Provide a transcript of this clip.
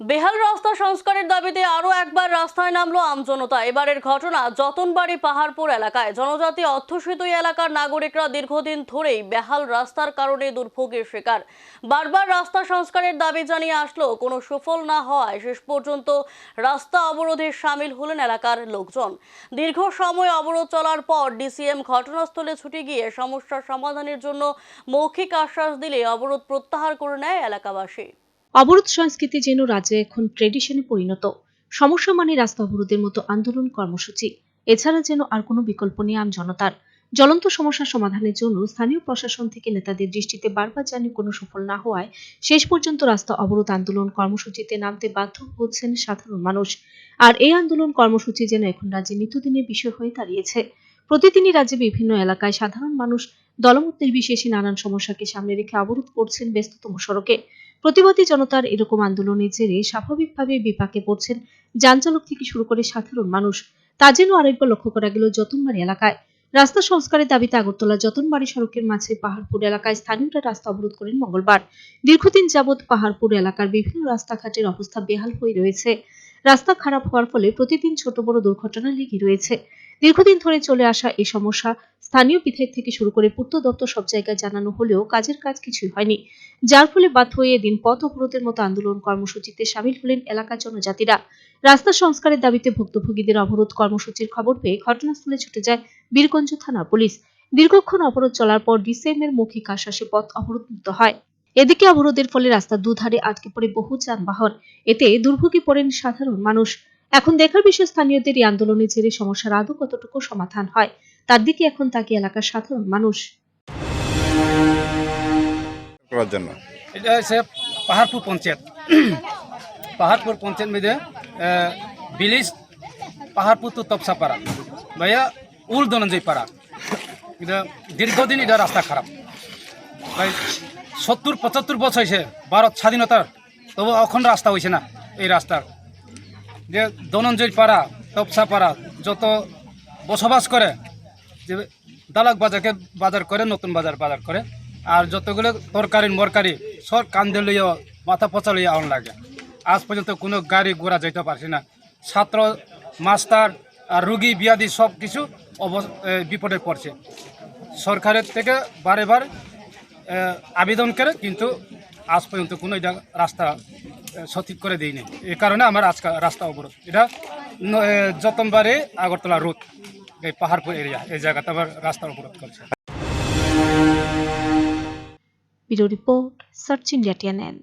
বেহাল রাস্তা সংস্কারের দাবিতে আরও একবার রাস্তায় নামলো আমজনতা এবারের ঘটনা যতনবাড়ি পাহাড়পুর এলাকায়। জনজাতি এই এলাকার নাগরিকরা দীর্ঘদিন ধরেই বেহাল রাস্তার কারণে দুর্ভোগের শিকার। বারবার রাস্তা সংস্কারের দাবি জানিয়ে আসলো, কোনো সুফল না হওয়ায় শেষ পর্যন্ত রাস্তা অবরোধে সামিল হলেন এলাকার লোকজন। দীর্ঘ সময় অবরোধ চলার পর ডিসিএম ঘটনাস্থলে ছুটে গিয়ে সমস্যার সমাধানের জন্য মৌখিক আশ্বাস দিলে অবরোধ প্রত্যাহার করে নেয় এলাকাবাসী। অবরোধ সংস্কৃতি যেন রাজ্যে এখন ট্রেডিশনে পরিণত। সমস্যা মানে রাস্তা অবরোধের মতো আন্দোলন কর্মসূচি। এছাড়া যেন আর কোনো বিকল্প নেই আম জনতার। জ্বলন্ত সমস্যা সমাধানের জন্য স্থানীয় প্রশাসন থেকে নেতাদের দৃষ্টিতে বারবার জানি কোনো সফল না হওয়ায় শেষ পর্যন্ত রাস্তা অবরোধ আন্দোলন কর্মসূচিতে নামতে বাধ্য হচ্ছেন সাধারণ মানুষ। আর এই আন্দোলন কর্মসূচি যেন এখন রাজ্যে নিত্যদিনের বিষয় হয়ে দাঁড়িয়েছে। প্রতিদিনই রাজ্যে বিভিন্ন এলাকায় সাধারণ মানুষ দলমত নির্বিশেষে নানান সমস্যাকে সামনে রেখে অবরোধ করছেন ব্যস্ততম সড়কে। প্রতিবাদী জনতার এরকম আন্দোলনের জেরে স্বাভাবিকভাবে বিপাকে পড়ছেন যান চালক থেকে শুরু করে সাধারণ মানুষ। তা যেন আরেকবার লক্ষ্য করা গেল যতনবাড়ি এলাকায়। রাস্তা সংস্কারের দাবিতে আগরতলা যতনবাড়ি সড়কের মাঝে পাহাড়পুর এলাকায় স্থানীয়রা রাস্তা অবরোধ করেন মঙ্গলবার। দীর্ঘদিন যাবৎ পাহাড়পুর এলাকার বিভিন্ন রাস্তাঘাটের অবস্থা বেহাল হয়ে রয়েছে। রাস্তা খারাপ হওয়ার ফলে প্রতিদিন ছোট বড় দুর্ঘটনা লেগে রয়েছে। দীর্ঘদিন ধরে চলে আসা এই সমস্যা স্থানীয় বিধায়ক থেকে শুরু করে পূর্ত দপ্তর সব জায়গায় জানানো হলেও কাজের কাজ কিছুই হয়নি। যার ফলে বাধ্য হয়ে এদিন পথ অবরোধের মতো আন্দোলন কর্মসূচিতে সামিল হলেন এলাকার জনজাতিরা। রাস্তা সংস্কারের দাবিতে ভুক্তভোগীদের অবরোধ কর্মসূচির খবর পেয়ে ঘটনাস্থলে ছুটে যায় বীরগঞ্জ থানা পুলিশ। দীর্ঘক্ষণ অবরোধ চলার পর ডিসিএম এর মৌখিক আশ্বাসে পথ অবরোধমুক্ত হয়। এদিকে অবরোধের ফলে রাস্তার দুধারে আটকে পড়ে বহু যানবাহন। এতে দুর্ভোগে পড়েন সাধারণ মানুষ। এখন দেখার বিষয়, স্থানীয়দের এই আন্দোলনের জেরে সমস্যার আদৌ কতটুকু সমাধান হয়? তার দিকে এখন তাকে এলাকার সাধারণ মানুষ। করার জন্য। এটা হচ্ছে পাহাড়পুর পঞ্চায়েত। পাহাড়পুর পঞ্চায়েত মধ্যে বিলিজ পাহাড়পুর তো তপসাপাড়া ভাইয়া উল ধনঞ্জয় পাড়া। এটা দীর্ঘদিন এটা রাস্তা খারাপ। ভাই সত্তর পঁচাত্তর বছর হয়েছে ভারত স্বাধীনতার তবু এখন রাস্তা হয়েছে না এই রাস্তার। যে ধনঞ্জয় পাড়া তপসা পাড়া যত বসবাস করে যে দালাক বাজারকে বাজার করে, নতুন বাজার বাজার করে। আর যতগুলো তরকারি মরকারি সব কান্দে লইয়া, মাথা পচা লইয়া আউন লাগে। আজ পর্যন্ত কোনো গাড়ি ঘোড়া যেতে পারছি না। ছাত্র, মাস্টার আর রুগী, বিয়াদি সব কিছু বিপদে পড়ছে। সরকারের থেকে বারে বার আবেদন করে, কিন্তু আজ পর্যন্ত কোনো এটা রাস্তা সঠিক করে দিইনি এই কারণে আমার আজকে রাস্তা অবরোধ। এটা যতনবারে আগরতলা রোড। এই পাহাড়পুর এরিয়া এই জায়গাতে আবার রাস্তার অবরোধ করছে। Bureau report search India TNN.